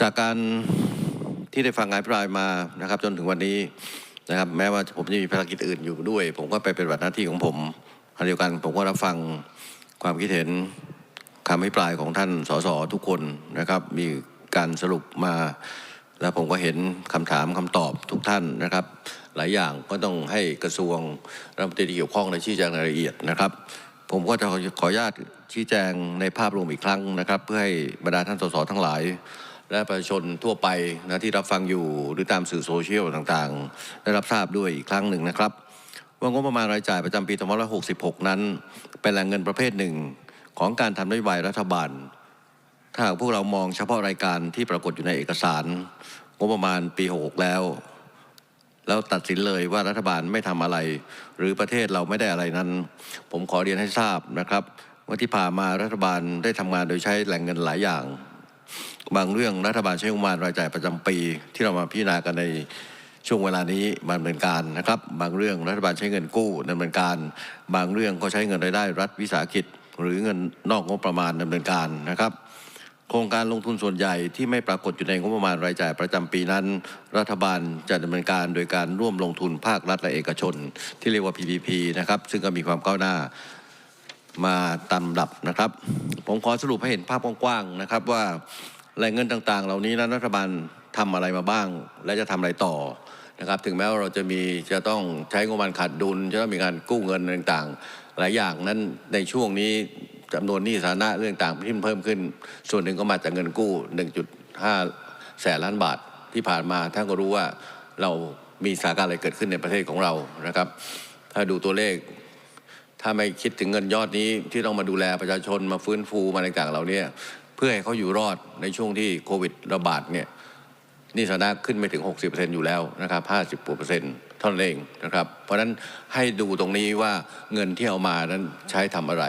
จากการที่ได้ฟังงานพิปรายมานะครับ จนถึงวันนี้นะครับ แม้ว่าผมจะมีภารกิจอื่นอยู่ด้วย ผมก็ไปเปฏิบัตหน้าที่ของผมขณะเดียวกันผมก็รับฟังความคิดเห็นคำอภิปรายของท่านสสทุกคนนะครับ มีการสรุปมา แล้วผมก็เห็นคำถามคำตอบทุกท่านนะครับ หลายอย่างก็ต้องให้กระทรวงรัฐมนตรีที่เกี่ยวข้องในชี้แจงรายละเอียดนะครับ ผมก็จะขออนุญาตชี้แจงในภาพรวมอีกครั้งนะครับ เพื่อให้บรรดาท่านสสทั้งหลาย และประชาชนทั่วไปนะที่รับฟังอยู่หรือตามสื่อโซเชียลต่างๆ ได้รับทราบด้วยอีกครั้งหนึ่งนะครับว่างบประมาณรายจ่ายประจำปี2566 นั้น เป็นแหล่งเงินประเภทหนึ่งของการทำนโยบายรัฐบาล ถ้าหากพวกเรามองเฉพาะรายการที่ปรากฏอยู่ในเอกสารงบประมาณปี 66 แล้ว แล้วตัดสินเลยว่ารัฐบาลไม่ทำอะไร หรือประเทศเราไม่ได้อะไรนั้น ผมขอเรียนให้ทราบนะครับว่าที่ผ่านมารัฐบาลได้ทำงานโดยใช้แหล่งเงินหลายอย่าง บางเรื่องรัฐบาลใช้งบประมาณรายจ่ายประจำปี ที่เรามาพิจารณากันในช่วงเวลานี้มาดำเนินการนะครับ บางเรื่องรัฐบาลใช้เงินกู้ดำเนินการ บางเรื่องก็ใช้เงินรายได้รัฐวิสาหกิจ หรือเงินนอกงบประมาณดำเนินการนะครับ โครงการลงทุนส่วนใหญ่ที่ไม่ปรากฏอยู่ในงบประมาณรายจ่ายประจำปีนั้น รัฐบาลจะดำเนินการโดยการร่วมลงทุนภาครัฐและเอกชน ที่เรียกว่า PPP นะครับซึ่งก็มีความก้าวหน้ามาตามลำดับนะครับ ผมขอสรุปให้เห็นภาพกว้างๆนะครับว่า แหล่งเงินต่างๆ เหล่านี้นั้นรัฐบาลทำอะไรมาบ้าง และจะทำอะไรต่อนะครับ ถึงแม้ว่าเราจะมีจะต้องใช้งบประมาณขาดดุล จะต้องมีการกู้เงินต่างๆ หลายอย่างนั้นในช่วงนี้จำนวนหนี้สาธารณะเรื่องต่างที่เพิ่มขึ้น ส่วนหนึ่งก็มาจากเงินกู้ 1.5 แสนล้านบาทที่ผ่านมาท่านก็รู้ว่าเรามีสถานการณ์อะไรเกิดขึ้นในประเทศของเรานะครับ ถ้าดูตัวเลข ถ้าไม่คิดถึงเงินยอดนี้ที่ต้องมาดูแลประชาชนมาฟื้นฟูมาต่างๆเราเนี่ย พื่อให้เขาอยู่รอดในช่วงที่โควิดระบาดเนี่ยนี่สถานะขึ้นไปถึง 60%อยู่แล้วนะครับ50กว่าเปอร์เซ็นต์เท่านั้นเองนะครับ เพราะฉะนั้นให้ดูตรงนี้ว่าเงินที่เอามานั้นใช้ทำอะไร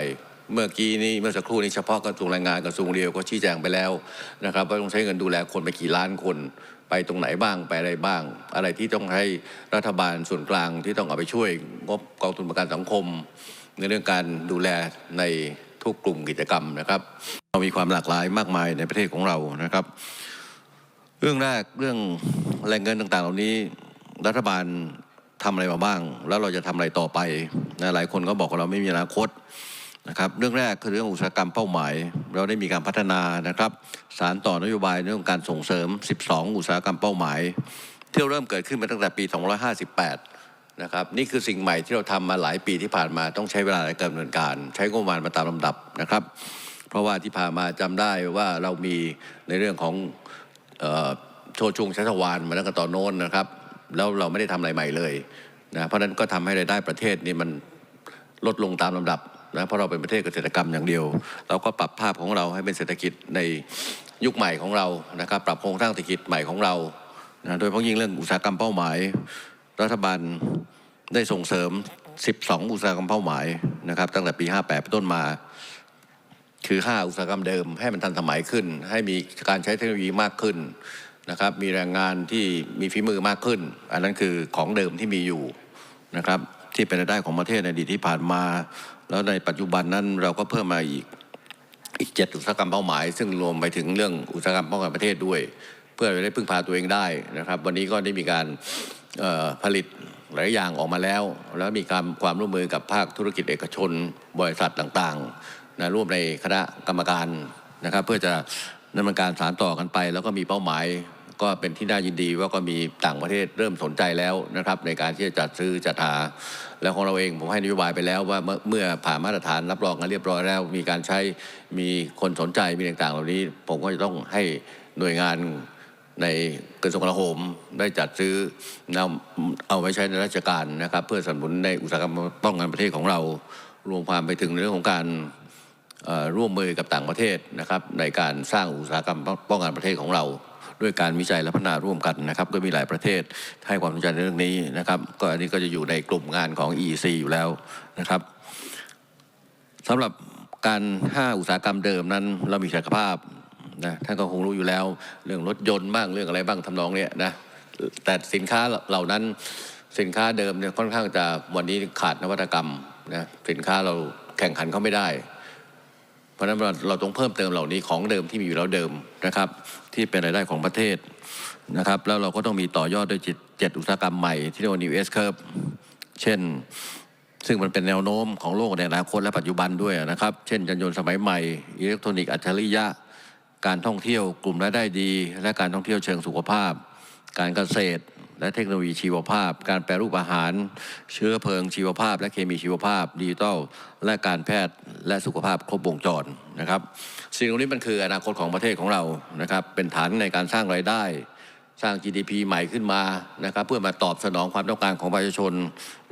เมื่อกี้นี้เมื่อสักครู่นี้เฉพาะกระทรวงแรงงานกระทรวงเดียวก็ชี้แจงไปแล้วนะครับว่าต้องใช้เงินดูแลคนไปกี่ล้านคนไปตรงไหนบ้างไปอะไรบ้าง อะไรที่ต้องให้รัฐบาลส่วนกลางที่ต้องเอาไปช่วยงบกองทุนประกันสังคม ในเรื่องการดูแลในทุกกลุ่มกิจกรรมนะครับ เรามีความหลากหลายมากมายในประเทศของเรานะครับ เรื่องแรกเรื่องแหล่งเงินต่างๆ เหล่านี้รัฐบาลทำอะไรมาบ้าง แล้วเราจะทำอะไรต่อไปนะหลายคนก็บอกว่าเราไม่มีอนาคตนะครับ เรื่องแรกคือเรื่องอุตสาหกรรมเป้าหมาย เราได้มีการพัฒนานะครับ สารต่อนโยบายเรื่องการส่งเสริม 12 อุตสาหกรรมเป้าหมายที่เริ่มเกิดขึ้นมาตั้งแต่ปี 258 นะครับ นี่คือสิ่งใหม่ที่เราทำมาหลายปีที่ผ่านมาต้องใช้เวลาในการดำเนินการ ใช้งบประมาณมาตามลำดับนะครับ เพราะว่าที่ผ่านมาจำได้ว่าเรามีในเรื่องของโชว์ชุงชัชวานมาตั้งแต่อโน้นนะครับ แล้วเราไม่ได้ทำอะไรใหม่เลยนะเพราะฉะนั้นก็ทำให้รายได้ประเทศนี่มันลดลงตามลำดับนะเพราะเราเป็นประเทศเกษตรกรรมอย่างเดียว เราก็ปรับภาพของเราให้เป็นเศรษฐกิจในยุคใหม่ของเรานะครับ ปรับโครงสร้างเศรษฐกิจใหม่ของเรานะโดยเฉพาะยิ่งเรื่องอุตสาหกรรมเป้าหมาย รัฐบาลได้ส่งเสริม 12 อุตสาหกรรมเป้าหมายนะครับ ตั้งแต่ปี 58 เป็นต้นมา คือ 5 อุตสาหกรรมเดิม ให้มันทันสมัยขึ้น ให้มีการใช้เทคโนโลยีมากขึ้นนะครับ มีแรงงานที่มีฝีมือมากขึ้น อันนั้นคือของเดิมที่มีอยู่นะครับ ที่เป็นรายได้ของประเทศในอดีตที่ผ่านมา แล้วในปัจจุบันนั้นเราก็เพิ่มมาอีกอีกเจ็ดอุตสาหกรรมเป้าหมาย ซึ่งรวมไปถึงเรื่องอุตสาหกรรมป้องกันประเทศด้วย เพื่อจะได้พึ่งพาตัวเองได้นะครับ วันนี้ก็ได้มีการผลิตหลายอย่างออกมาแล้ว แล้วมีการความร่วมมือกับภาคธุรกิจเอกชน บริษัทต่างๆ นะร่วมในคณะกรรมการนะครับ เพื่อจะดำเนินการสารต่อกันไป แล้วก็มีเป้าหมายก็เป็นที่น่ายินดีว่าก็มีต่างประเทศเริ่มสนใจแล้วนะครับ ในการที่จะจัดซื้อจัดหาแล้วของเราเองผมให้นโยบายไปแล้วว่าเมื่อผ่านมาตรฐานรับรองกันเรียบร้อยแล้ว มีการใช้มีคนสนใจมีต่างๆ เหล่านี้ ผมก็จะต้องให้หน่วยงานในกระทรวงกลาโหมได้จัดซื้อนำเอาไว้ใช้ในราชการนะครับ เพื่อสนับสนุนในอุตสาหกรรมป้องกันประเทศของเรา รวมความไปถึงเรื่องของการ ร่วมมือกับต่างประเทศนะครับในการสร้างอุตสาหกรรมป้องกันประเทศของเราด้วยการวิจัยและพัฒนาร่วมกันนะครับก็มีหลายประเทศให้ความสนใจในเรื่องนี้นะครับ ก็อันนี้ก็จะอยู่ในกลุ่มงานของ EEC อยู่แล้วนะครับสำหรับการ5อุตสาหกรรมเดิมนั้น เรามีศักยภาพนะท่านก็คงรู้อยู่แล้ว เรื่องรถยนต์บ้างเรื่องอะไรบ้างทำนองเนี้ยนะแต่สินค้าเหล่านั้นสินค้าเดิมเนี่ยค่อนข้างจะวันนี้ขาดนวัตกรรมนะสินค้าเราแข่งขันเขาไม่ได้ ราะฉะนั้นเราเราต้องเพิ่มเติมเหล่านี้ของเดิมที่มีอยู่แล้วเดิมนะครับ ที่เป็นรายได้ของประเทศนะครับ แล้วเราก็ต้องมีต่อยอดด้วยจ็ดเจ็ดอุตสาหกรรมใหม่ที่เรียกว่า new S curve เช่น ซึ่งมันเป็นแนวโน้มของโลกในอนาคตและปัจจุบันด้วยนะครับ เช่นยานยนต์สมัยใหม่อิเล็กทรอนิกส์อัจฉริยะ การท่องเที่ยวกลุ่มรายได้ดี และการท่องเที่ยวเชิงสุขภาพ การเกษตร และเทคโนโลยีชีวภาพ การแปรรูปอาหาร เชื้อเพลิงชีวภาพ และเคมีชีวภาพดิจิทัลและการแพทย์และสุขภาพครบวงจรนะครับสิ่งเหล่านี้มันคืออนาคตของประเทศของเรานะครับเป็นฐานในการสร้างรายได้ สร้าง GDP ใหม่ขึ้นมานะครับเพื่อมาตอบสนองความต้องการของประชาชน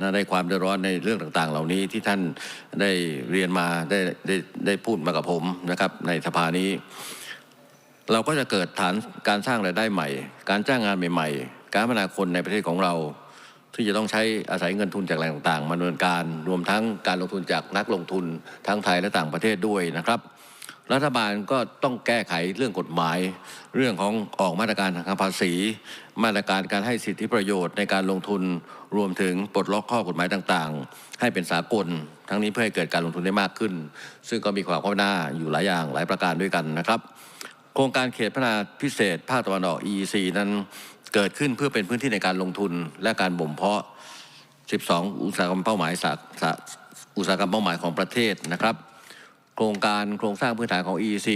นะในความเดือดร้อนในเรื่องต่าง ๆ เหล่านี้ที่ท่านได้เรียนมาได้ได้ได้พูดมากับผมนะครับในสภานี้เราก็จะเกิดฐานการสร้างรายได้ใหม่ การจ้างงานใหม่ๆ การพัฒนาคนในประเทศของเราที่จะต้องใช้อาศัยเงินทุนจากแหล่งต่างๆมาดำเนินการรวมทั้งการลงทุนจากนักลงทุนทั้งไทยและต่างประเทศด้วยนะครับ รัฐบาลก็ต้องแก้ไขเรื่องกฎหมาย เรื่องของออกมาตรการทางภาษี มาตรการการให้สิทธิประโยชน์ในการลงทุนรวมถึงปลดล็อกข้อกฎหมายต่างๆ ให้เป็นสากล ทั้งนี้เพื่อให้เกิดการลงทุนได้มากขึ้น ซึ่งก็มีความก้าวหน้าอยู่หลายอย่างหลายประการด้วยกันนะครับ โครงการเขตพัฒนาพิเศษภาคตะวันออก EEC นั้น เกิดขึ้นเพื่อเป็นพื้นที่ในการลงทุนและการบ่มเพาะ 12 อุตสาหกรรมเป้าหมายอุตสาหกรรมเป้าหมายของประเทศนะครับ โครงการโครงสร้างพื้นฐานของ EEC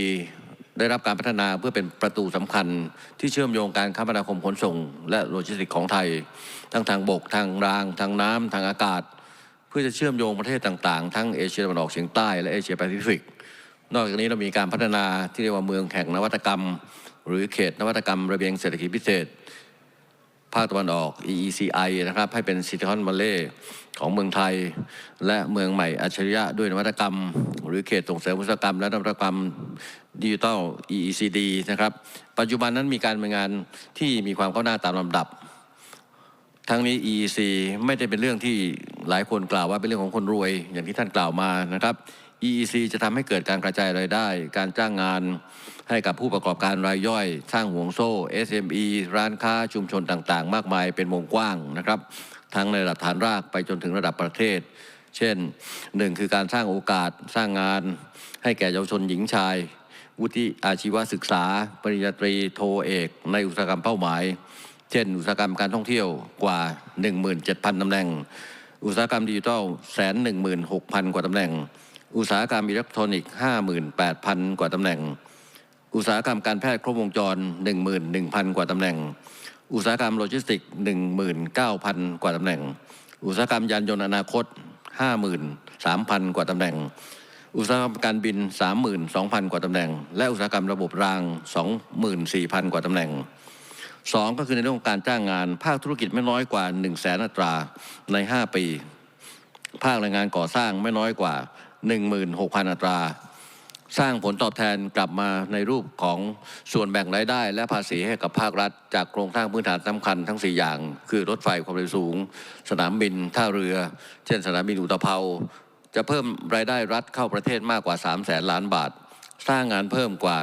ได้รับการพัฒนาเพื่อเป็นประตูสำคัญ ที่เชื่อมโยงการคมนาคมขนส่ง และโลจิสติกของไทย ทั้งทางบกทางราง ทางน้ำทางอากาศ เพื่อจะเชื่อมโยงประเทศต่างๆ ทั้งเอเชียตะวันออกเฉียงใต้และเอเชียแปซิฟิก นอกจากนี้เรามีการพัฒนาที่เรียกว่าเมืองแห่งนวัตกรรม หรือเขตนวัตกรรมระเบียงเศรษฐกิจพิเศษ ภาคตะวันออก EECI นะครับให้เป็นซิติคอนวัลเลย์ของเมืองไทย และเมืองใหม่อัจฉริยะด้วยนวัตกรรม หรือเขตส่งเสริมอุตสาหกรรม และนวัตกรรมดิจิทัล EECD นะครับปัจจุบันนั้นมีการดำเนินงานที่มีความก้าวหน้าตามลำดับ ทั้งนี้ EEC ไม่ได้เป็นเรื่องที่หลายคนกล่าวว่าเป็นเรื่องของคนรวย อย่างที่ท่านกล่าวมานะครับ EEC จะทำให้เกิดการกระจายรายได้ การจ้างงานให้กับผู้ประกอบการรายย่อย สร้างห่วงโซ่ SME ร้านค้าชุมชนต่างๆ มากมายเป็นวงกว้างนะครับ ทั้งในระดับฐานรากไปจนถึงระดับประเทศ เช่นหนึ่งคือการสร้างโอกาสสร้างงาน ให้แก่เยาวชนหญิงชาย วุฒิอาชีวศึกษา ปริญญาตรีโทเอก ในอุตสาหกรรมเป้าหมาย เช่น อุตสาหกรรมการท่องเที่ยวกว่า 17,000ตำแหน่ง อุตสาหกรรมดิจิทัลแสนหนึ่งหมื่นหกพันกว่าตำแหน่ง อุตสาหกรรมอิเล็กทรอนิกส์ห้าหมื่นแปดพันกว่าตำแหน่ง อุตสาหกรรมการแพทย์ครบวงจรหนึ่งหมื่นหนึ่งพันกว่าตำแหน่ง อุตสาหกรรมโลจิสติกส์หนึ่งหมื่นเก้าพันกว่าตำแหน่ง อุตสาหกรรมยานยนต์อนาคตห้าหมื่นสามพันกว่าตำแหน่ง อุตสาหกรรมการบินสามหมื่นสองพันกว่าตำแหน่ง และอุตสาหกรรมระบบรางสองหมื่นสี่พันกว่าตำแหน่งสองก็คือในเรื่องของการจ้างงาน ภาคธุรกิจไม่น้อยกว่า1 0 0 0 0แสนอัตราใน 5 ปี ภาคแรงงานก่อสร้างไม่น้อยกว่า 16,000 อัตรา สร้างผลตอบแทนกลับมาในรูปของส่วนแบ่งรายได้ และภาษีให้กับภาครัฐ จากโครงสร้างพื้นฐานสำคัญทั้ง 4 อย่าง คือรถไฟความเร็วสูง สนามบิน ท่าเรือ เช่น สนามบินอุตภเปาจะเพิ่มรายได้รัฐเข้าประเทศมากกว่า 3 0 0แสนล้านบาท สร้างงานเพิ่มกว่า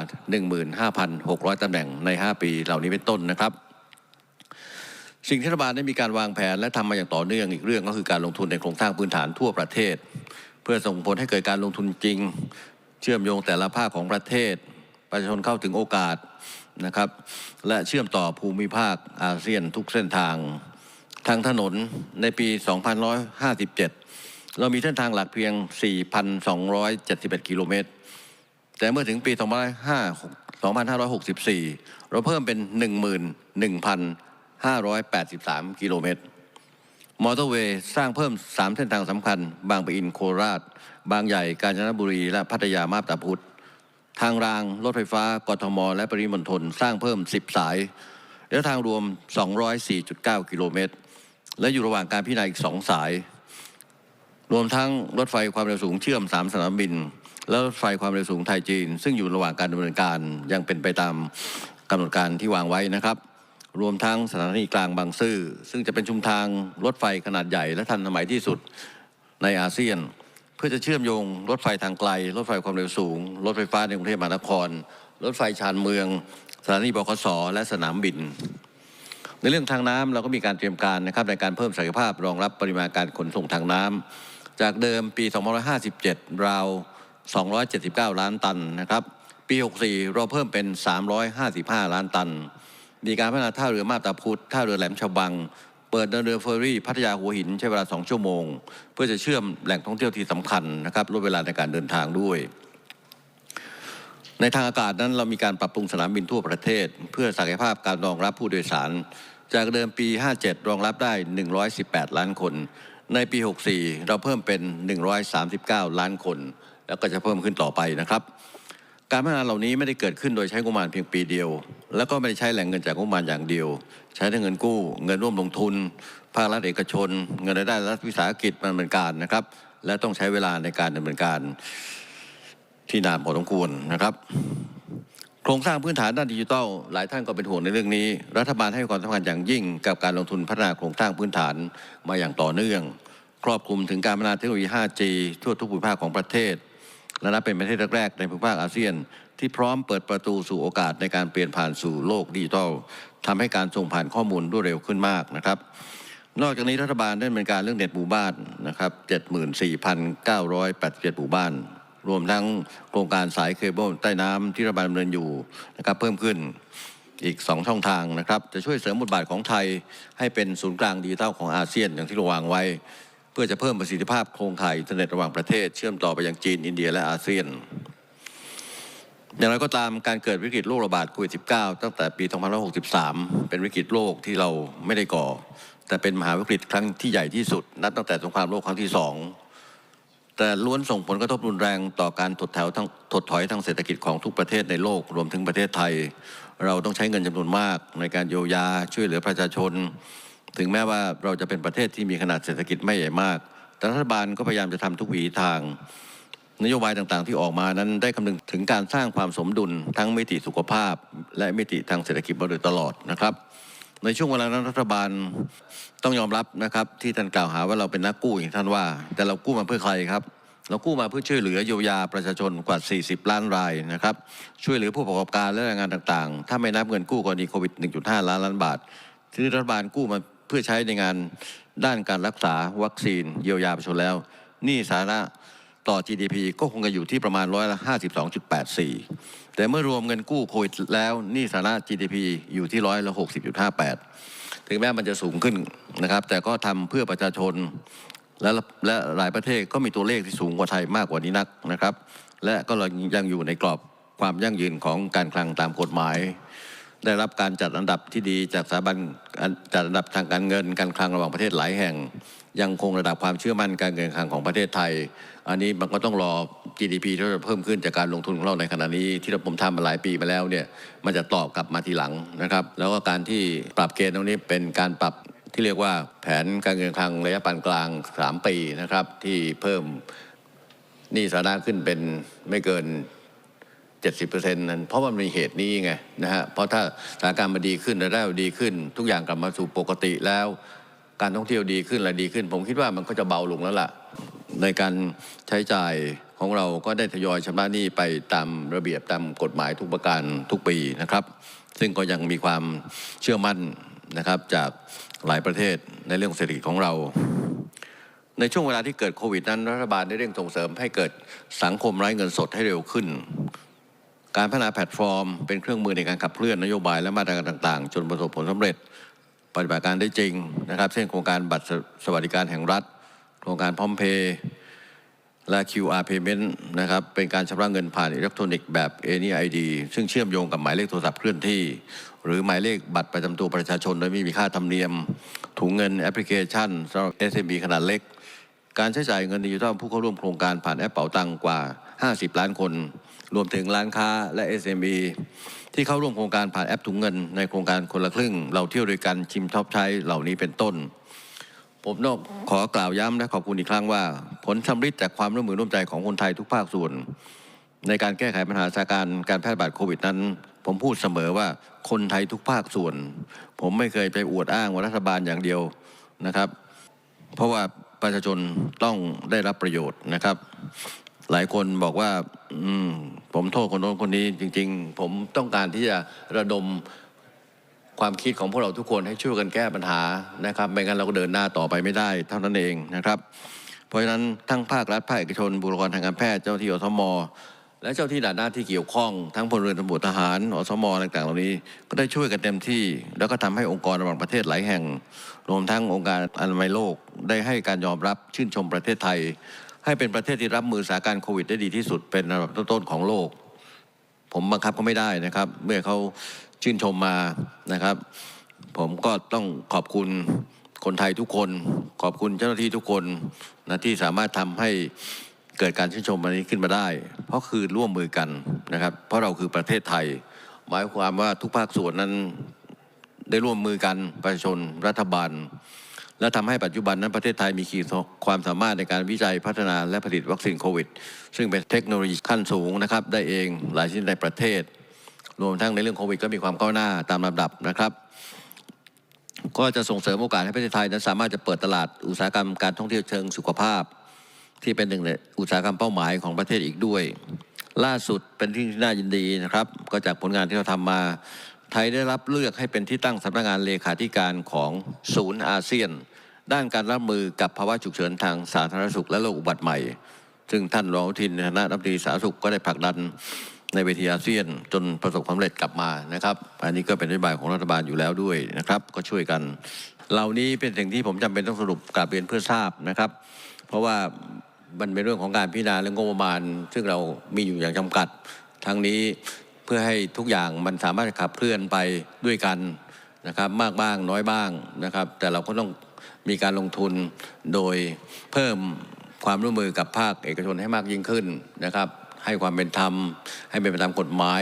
15,600ตำแหน่งใน 5 ปีเหล่านี้เป็นต้นนะครับสิ่งที่รัฐบาลได้มีการวางแผนและทำมาอย่างต่อเนื่องอีกเรื่องก็คือการลงทุนในโครงสร้างพื้นฐานทั่วประเทศ เพื่อส่งผลให้เกิดการลงทุนจริง เชื่อมโยงแต่ละภาคของประเทศ ประชาชนเข้าถึงโอกาสนะครับ และเชื่อมต่อภูมิภาคอาเซียนทุกเส้นทาง ทางถนนในปี2557 เรามีเส้นทางหลักเพียง 4,271 กิโลเมตร แต่เมื่อถึงปี 2564 เราเพิ่มเป็น 11,583 กิโลเมตร มอเตอร์เวย์สร้างเพิ่ม 3 เส้นทางสำคัญ บางปะอินโคราช บางใหญ่กาญจนบุรีและพัทยามาบตาพุธทางราง รถไฟฟ้ากทม และปริมณฑลสร้างเพิ่ม 10 สาย แล้วทางรวม 204.9 กิโลเมตร และอยู่ระหว่างการพิจารณาอีก 2 สาย รวมทั้งรถไฟความเร็วสูงเชื่อม 3 สนามบิน และรถไฟความเร็วสูงไทยจีน ซึ่งอยู่ระหว่างการดำเนินการยังเป็นไปตามกำหนดการที่วางไว้นะครับ รวมทั้งสถานีกลางบางซื่อซึ่งจะเป็นชุมทางรถไฟขนาดใหญ่และทันสมัยที่สุดในอาเซียน เพื่อจะเชื่อมโยงรถไฟทางไกล รถไฟความเร็วสูง รถไฟฟ้าในกรุงเทพมหานคร รถไฟชานเมือง สถานีบขสและสนามบิน ในเรื่องทางน้ำเราก็มีการเตรียมการนะครับในการเพิ่มศักยภาพรองรับปริมาณการขนส่งทางน้ำจากเดิมปี2557 ราว 279 ล้านตันนะครับปี 64 เราเพิ่มเป็น 355 ล้านตัน มีการพัฒนาท่าเรือมาบตาพุธท่าเรือแหลมฉบัง เปิดเดินเรือเฟอร์รี่พัทยาหัวหินใช้เวลา 2 ชั่วโมง เพื่อจะเชื่อมแหล่งท่องเที่ยวที่สำคัญนะครับลดเวลาในการเดินทางด้วย ในทางอากาศนั้นเรามีการปรับปรุงสนามบินทั่วประเทศ เพื่อศักยภาพการรองรับผู้โดยสาร จากเดิมปี 57 รองรับได้ 118 ล้านคน ในปี 64 เราเพิ่มเป็น 139 ล้านคน แล้วก็จะเพิ่มขึ้นต่อไปนะครับ การพัฒนาเหล่านี้ไม่ได้เกิดขึ้นโดยใช้งบประมาณเพียงปีเดียว แล้วก็ไม่ได้ใช้แหล่งเงินจากงบประมาณอย่างเดียว ใช้ทั้งเงินกู้ เงินร่วมลงทุน ภาครัฐเอกชน เงินรายได้รัฐวิสาหกิจมาดำเนินการนะครับ และต้องใช้เวลาในการดำเนินการที่นานพอสมควรนะครับ โครงสร้างพื้นฐานด้านดิจิทัล หลายท่านก็เป็นห่วงในเรื่องนี้ รัฐบาลให้ความสำคัญอย่างยิ่ง กับการลงทุนพัฒนาโครงสร้างพื้นฐานมาอย่างต่อเนื่อง ครอบคลุมถึงการพัฒนาเทคโนโลยี 5G ทั่วทุกภูมิภาคของประเทศ และนับเป็นประเทศแรกๆในภูมิภาคอาเซียน ที่พร้อมเปิดประตูสู่โอกาสในการเปลี่ยนผ่านสู่โลกดิจิทัลทำให้การส่งผ่านข้อมูลรวดเร็วขึ้นมากนะครับ นอกจากนี้รัฐบาลได้ดำเนินการเรื่องเน็ตหมู่บ้านนะครับ74,987หมู่บ้าน รวมทั้งโครงการสายเคเบิลใต้น้ำที่รัฐบาลดำเนินอยู่นะครับเพิ่มขึ้นอีก 2 ช่องทางนะครับ จะช่วยเสริมบทบาทของไทยให้เป็นศูนย์กลางดิจิทัลของอาเซียนอย่างที่เราวางไว้ เพื่อจะเพิ่มประสิทธิภาพโครงข่ายอินเทอร์เน็ตระหว่างประเทศเชื่อมต่อไปยังจีนอินเดียและอาเซียน อย่างไรก็ตามการเกิดวิกฤตโรคระบาดโควิด -19 ตั้งแต่ปี 2563 เป็นวิกฤตโลกที่เราไม่ได้ก่อ แต่เป็นมหาวิกฤตครั้งที่ใหญ่ที่สุด นับตั้งแต่สงครามโลกครั้งที่สองแต่ล้วนส่งผลกระทบรุนแรงต่อการถดแถวทั้งถดถอยทางเศรษฐกิจของทุกประเทศในโลกรวมถึงประเทศไทย เราต้องใช้เงินจำนวนมากในการเยียวยาช่วยเหลือประชาชน ถึงแม้ว่าเราจะเป็นประเทศที่มีขนาดเศรษฐกิจไม่ใหญ่มาก แต่รัฐบาลก็พยายามจะทำทุกวิถีทาง นโยบายต่างๆ ที่ออกมานั้นได้คำนึงถึงการสร้างความสมดุลทั้งมิติสุขภาพ และมิติทางเศรษฐกิจมาโดยตลอดนะครับในช่วงเวลานั้นรัฐบาลต้องยอมรับนะครับ ที่ท่านกล่าวหาว่าเราเป็นนักกู้อย่างท่านว่า แต่เรากู้มาเพื่อใครครับ เรากู้มาเพื่อช่วยเหลือเยียวยาประชาชนกว่า 40 ล้านรายนะครับช่วยเหลือผู้ประกอบการและแรงงานต่างๆ ถ้าไม่นับเงินกู้กรณีโควิด 1.5 ล้านล้านบาทที่รัฐบาลกู้มา พื่อใช้ในงานด้านการรักษาวัคซีนเยียวยาประชาชนแล้วหนี่สาธารณะต่อ GDP ก็คงจะอยู่ที่ประมาณร้อยละ52.84 แต่เมื่อรวมเงินกู้โควิดแล้วหนี่สาธารณะ GDP อยู่ที่ร้อยละ60.58 ถึงแม้มันจะสูงขึ้นนะครับ แต่ก็ทำเพื่อประชาชน และและหลายประเทศก็มีตัวเลขที่สูงกว่าไทยมากกว่านี้นักนะครับ และก็เรายังอยู่ในกรอบความยั่งยืนของการคลังตามกฎหมาย ได้รับการจัดอันดับที่ดีจากสถาบันจัดอันดับทางการเงินการคลังระหว่างประเทศหลายแห่ง ยังคงระดับความเชื่อมั่นการเงินคลังของประเทศไทย อันนี้มันก็ต้องรอ GDP ที่จะเพิ่มขึ้นจากการลงทุนของเราในขณะนี้ ที่เราผมทำมาหลายปีมาแล้วเนี่ยมันจะตอบกลับมาทีหลังนะครับ แล้วก็การที่ปรับเกณฑ์ตรงนี้เป็นการปรับที่เรียกว่าแผนการเงินคลังระยะปานกลาง 3 ปีนะครับที่เพิ่มหนี้สาธารณะขึ้นเป็นไม่เกิน 70%นั้นเพราะมันมีเหตุนี้ไงนะฮะเพราะถ้าสถานการณ์มันดีขึ้นรายได้ดีขึ้น ทุกอย่างกลับมาสู่ปกติแล้ว การท่องเที่ยวดีขึ้นอะไรดีขึ้น ผมคิดว่ามันก็จะเบาลงแล้วล่ะ ในการใช้จ่ายของเราก็ได้ทยอยชำระหนี้ไปตามระเบียบตามกฎหมายทุกประการทุกปีนะครับ ซึ่งก็ยังมีความเชื่อมั่นนะครับจากหลายประเทศในเรื่องเศรษฐกิจของเรา ในช่วงเวลาที่เกิดโควิดนั้นรัฐบาลได้เร่งส่งเสริมให้เกิดสังคมไร้เงินสดให้เร็วขึ้น การพัฒนาแพลตฟอร์ม เป็นเครื่องมือในการขับเคลื่อนนโยบายและมาตรการต่างๆ จนประสบผลสำเร็จ ปฏิบัติการได้จริงนะครับ เช่นโครงการบัตรสวัสดิการแห่งรัฐ โครงการพร้อมเพย์และ QR payment นะครับเป็นการชำระเงินผ่านอิเล็กทรอนิกส์แบบ AnyID ซึ่งเชื่อมโยงกับหมายเลขโทรศัพท์เคลื่อนที่ หรือหมายเลขบัตรประจำตัวประชาชนโดยไม่มีค่าธรรมเนียม ถุงเงินแอปพลิเคชันสำหรับ SME ขนาดเล็ก การใช้จ่ายเงินดิจิทัลผู้เข้าร่วมโครงการผ่านแอปเป๋าตังกว่า 50 ล้านคน รวมถึงร้านค้าและ SME ที่เข้าร่วมโครงการผ่านแอปถุงเงิน ในโครงการคนละครึ่ง เราเที่ยวด้วยกันชิมท็อปใช้เหล่านี้เป็นต้น ผมต้องขอกล่าวย้ำและขอบคุณอีกครั้งว่า ผลสำฤทธิ์จากความร่วมมือร่วมใจของคนไทยทุกภาคส่วน ในการแก้ไขปัญหาสถานการณ์การแพร่ระบาดโควิดนั้น ผมพูดเสมอว่าคนไทยทุกภาคส่วน ผมไม่เคยไปอวดอ้างว่ารัฐบาลอย่างเดียวนะครับ เพราะว่าประชาชนต้องได้รับประโยชน์นะครับ หลายคนบอกว่า อืมผมโทษคนโน้นคนนี้จริง ๆ ผมต้องการที่จะระดมความคิดของพวกเราทุกคนให้ช่วยกันแก้ปัญหานะครับไม่งั้นเราก็เดินหน้าต่อไปไม่ได้เท่านั้นเองนะครับ เพราะฉะนั้นทั้งภาครัฐภาคเอกชนบุคลากรทางการแพทย์เจ้าที่อสมและเจ้าที่ด่านหน้าที่เกี่ยวข้องทั้งพลเรือนตำรวจทหารอสมต่างๆ เหล่านี้ ก็ได้ช่วยกันเต็มที่ แล้วก็ทำให้องค์กรระหว่างประเทศหลายแห่ง รวมทั้งองค์การอนามัยโลกได้ให้การยอมรับชื่นชมประเทศไทย ให้เป็นประเทศที่รับมือสถานการณ์โควิดได้ดีที่สุดเป็นระดับต้นๆของโลก ผมบังคับเขาไม่ได้นะครับ เมื่อเขาชื่นชมมานะครับ ผมก็ต้องขอบคุณคนไทยทุกคน ขอบคุณเจ้าหน้าที่ทุกคนนะที่สามารถทำให้เกิดการชื่นชมอันนี้ขึ้นมาได้ เพราะคือร่วมมือกันนะครับ เพราะเราคือประเทศไทย หมายความว่าทุกภาคส่วนนั้นได้ร่วมมือกันประชาชนรัฐบาล และทำให้ปัจจุบันนั้นประเทศไทยมีขีดความสามารถในการวิจัยพัฒนาและผลิตวัคซีนโควิด ซึ่งเป็นเทคโนโลยีขั้นสูงนะครับ ได้เองหลายชิ้นในประเทศ รวมทั้งในเรื่องโควิดก็มีความก้าวหน้าตามลำดับนะครับ ก็จะส่งเสริมโอกาสให้ประเทศไทยนั้นสามารถจะเปิดตลาดอุตสาหกรรมการท่องเที่ยวเชิงสุขภาพ ที่เป็นหนึ่งในอุตสาหกรรมเป้าหมายของประเทศอีกด้วย ล่าสุดเป็นที่น่ายินดีนะครับ ก็จากผลงานที่เราทำมาไทยได้รับเลือกให้เป็นที่ตั้งสำนักงานเลขาธิการของศูนย์อาเซียน ด้านการรับมือกับภาวะฉุกเฉินทางสาธารณสุขและโรคอุบัติใหม่ ซึ่งท่านรองอุทินในฐานะรัฐมนตรีสาธารณสุขก็ได้ผลักดันในเวทีอาเซียนจนประสบความสำเร็จกลับมานะครับ อันนี้ก็เป็นนโยบายของรัฐบาลอยู่แล้วด้วยนะครับ ก็ช่วยกัน เหล่านี้เป็นสิ่งที่ผมจำเป็นต้องสรุปกลับเรียนเพื่อทราบนะครับ เพราะว่ามันเป็นเรื่องของการพิจารณาเรื่องงบประมาณ ซึ่งเรามีอยู่อย่างจำกัด ทั้งนี้เพื่อให้ทุกอย่างมันสามารถขับเคลื่อนไปด้วยกันนะครับ มากบ้างน้อยบ้างนะครับ แต่เราก็ต้อง มีการลงทุนโดยเพิ่มความร่วมมือกับภาคเอกชนให้มากยิ่งขึ้นนะครับ ให้ความเป็นธรรม ให้เป็นไปตามกฎหมาย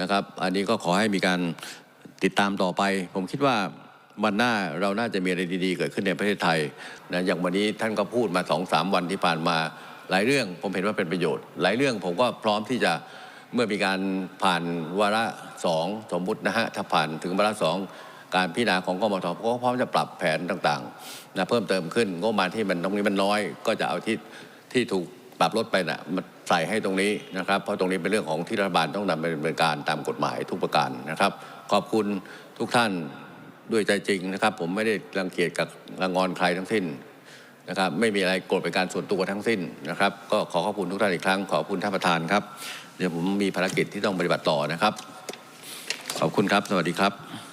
นะครับ อันนี้ก็ขอให้มีการติดตามต่อไป ผมคิดว่าวันหน้าเราน่าจะมีอะไรดีๆ เกิดขึ้นในประเทศไทยนะอย่างวันนี้ท่านก็พูดมาสองสามวันที่ผ่านมาหลายเรื่อง ผมเห็นว่าเป็นประโยชน์ หลายเรื่องผมก็พร้อมที่จะเมื่อมีการผ่านวาระสองสมมุตินะฮะถ้าผ่านถึงวาระสอง การพิจารณาของกมทก็พร้อมจะปรับแผนต่างๆนะเพิ่มเติมขึ้นงบมาที่มันตรงนี้มันน้อย ก็จะเอาที่ที่ถูกปรับลดไปนะ่ะมาใส่ให้ตรงนี้นะครับ เพราะตรงนี้เป็นเรื่องของที่รัฐบาลต้องนำไปดำเนินการตามกฎหมายทุกประการนะครับ ขอบคุณทุกท่านด้วยใจจริงนะครับ ผมไม่ได้รังเกียจกับรังงอนใครทั้งสิ้นนะครับ ไม่มีอะไรโกรธเป็นการส่วนตัวทั้งสิ้นนะครับ ก็ขอขอบคุณทุกท่านอีกครั้งขอบคุณท่านประธานครับเดี๋ยวผมมีภารกิจที่ต้องปฏิบัติต่อนะครับ ขอบคุณครับ สวัสดีครับ